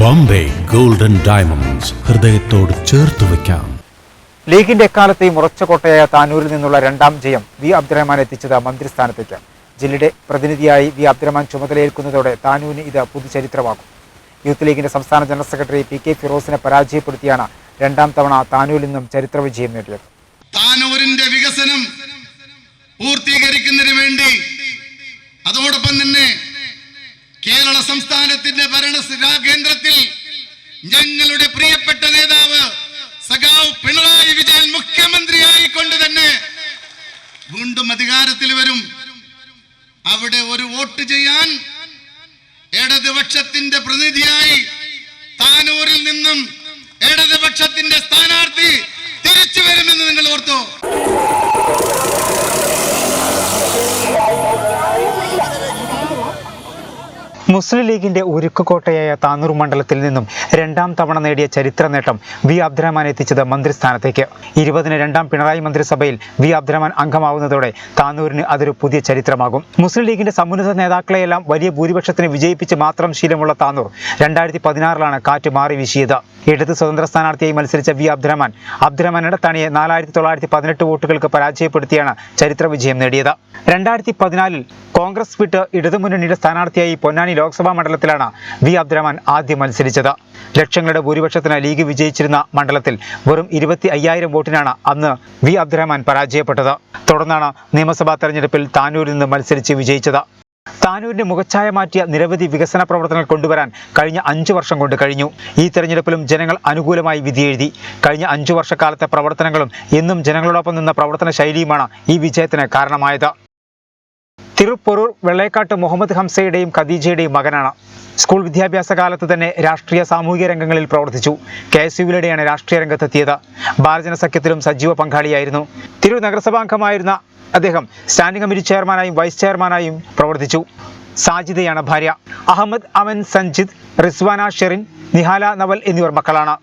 Bombay golden diamonds ഹൃദയത്തോട് ചേർത്ത് വയ്ക്കാം. ലീഗിന്റെ എക്കാലത്തെയും ഉറച്ച കോട്ടയായ താനൂരിൽ നിന്നുള്ള രണ്ടാം ജയം വി അബ്ദുറഹ്മാൻ എത്തിച്ചത് മന്ത്രിസ്ഥാനത്തേക്ക്. ജില്ലയുടെ പ്രതിനിധിയായി വി അബ്ദുറഹ്മാൻ ചുമതലയേൽക്കുന്നതോടെ താനൂരിന് ഇത് പുതുചരിത്രമാകും. യൂത്ത് ലീഗിന്റെ സംസ്ഥാന ജനറൽ സെക്രട്ടറി പി കെ ഫിറോസിനെ പരാജയപ്പെടുത്തിയാണ് രണ്ടാം തവണ താനൂരിൽ നിന്നും ചരിത്ര വിജയം നേടിയത്. താനൂരിന്റെ വികസനം പൂർത്തീകരിക്കുന്നതിന് വേണ്ടി അതോടൊപ്പം തന്നെ കേരള സംസ്ഥാനത്തിന്റെ ഭരണ കേന്ദ്രത്തിൽ ഞങ്ങളുടെ പ്രിയപ്പെട്ട നേതാവ് സഖാവ് പിണറായി വിജയൻ മുഖ്യമന്ത്രിയായിക്കൊണ്ട് തന്നെ വീണ്ടും അധികാരത്തിൽ വരും. അവിടെ ഒരു വോട്ട് ചെയ്യാൻ ഇടതുപക്ഷത്തിന്റെ പ്രതിനിധിയായി താനൂരിൽ നിന്നും മുസ്ലിം ലീഗിന്റെ ഉരുക്കുകോട്ടയായ താനൂർ മണ്ഡലത്തിൽ നിന്നും രണ്ടാം തവണ നേടിയ ചരിത്ര നേട്ടം വി അബ്ദുറഹ്മാൻ എത്തിച്ചത് മന്ത്രിസ്ഥാനത്തേക്ക്. ഇരുപതിന് രണ്ടാം പിണറായി മന്ത്രിസഭയിൽ വി അബ്ദുറഹ്മാൻ അംഗമാവുന്നതോടെ താനൂരിന് അതൊരു പുതിയ ചരിത്രമാകും. മുസ്ലിം ലീഗിന്റെ സമുന്നത നേതാക്കളെയെല്ലാം വലിയ ഭൂരിപക്ഷത്തിന് വിജയിപ്പിച്ച് മാത്രം ശീലമുള്ള താനൂർ രണ്ടായിരത്തി പതിനാറിലാണ് കാറ്റ് മാറി വീശിയത്. ഇടത് സ്വതന്ത്ര സ്ഥാനാർത്ഥിയായി മത്സരിച്ച വി അബ്ദുറഹ്മാൻ. അബ്ദുറഹ്മാനുടെ തണിയെ നാലായിരത്തി തൊള്ളായിരത്തി പതിനെട്ട് വോട്ടുകൾക്ക് പരാജയപ്പെടുത്തിയാണ് ചരിത്ര വിജയം നേടിയത്. രണ്ടായിരത്തി പതിനാലിൽ കോൺഗ്രസ് വിട്ട് ഇടതുമുന്നണിയുടെ സ്ഥാനാർത്ഥിയായി പൊന്നാനി ലോക്സഭാ മണ്ഡലത്തിലാണ് വി അബ്ദുറഹ്മാൻ ആദ്യം മത്സരിച്ചത്. ലക്ഷങ്ങളുടെ ഭൂരിപക്ഷത്തിന് ലീഗ് വിജയിച്ചിരുന്ന മണ്ഡലത്തിൽ വെറും ഇരുപത്തി അയ്യായിരം വോട്ടിനാണ് അന്ന് വി അബ്ദുറഹ്മാൻ പരാജയപ്പെട്ടത്. തുടർന്നാണ് നിയമസഭാ തെരഞ്ഞെടുപ്പിൽ താനൂരിൽ നിന്ന് മത്സരിച്ച് വിജയിച്ചത്. താനൂരിന്റെ മുഖച്ഛായ മാറ്റിയ നിരവധി വികസന പ്രവർത്തനങ്ങൾ കൊണ്ടുവരാൻ കഴിഞ്ഞ അഞ്ചു വർഷം കൊണ്ട് കഴിഞ്ഞു. ഈ തെരഞ്ഞെടുപ്പിലും ജനങ്ങൾ അനുകൂലമായി വിധിയെഴുതി. കഴിഞ്ഞ അഞ്ചു വർഷക്കാലത്തെ പ്രവർത്തനങ്ങളും എന്നും ജനങ്ങളോടൊപ്പം നിന്ന പ്രവർത്തന ശൈലിയുമാണ് ഈ വിജയത്തിന് കാരണമായത്. തിരുപ്പൊറൂർ വെള്ളേക്കാട്ട് മുഹമ്മദ് ഹംസയുടെയും ഖദീജയുടെയും മകനാണ്. സ്കൂൾ വിദ്യാഭ്യാസ കാലത്ത് തന്നെ രാഷ്ട്രീയ സാമൂഹിക രംഗങ്ങളിൽ പ്രവർത്തിച്ചു. കെ എസ് യുവിലൂടെയാണ് രാഷ്ട്രീയ രംഗത്തെത്തിയത്. ബാലജന സഖ്യത്തിലും സജീവ പങ്കാളിയായിരുന്നു. തിരു നഗരസഭാംഗമായിരുന്ന അദ്ദേഹം സ്റ്റാൻഡിംഗ് കമ്മിറ്റി ചെയർമാനായും വൈസ് ചെയർമാനായും പ്രവർത്തിച്ചു. സാജിദയാണ് ഭാര്യ. അഹമ്മദ് അമൻ സഞ്ജിദ് റിസ്വാന ഷെറിൻ നിഹാല നവൽ എന്നിവർ മക്കളാണ്.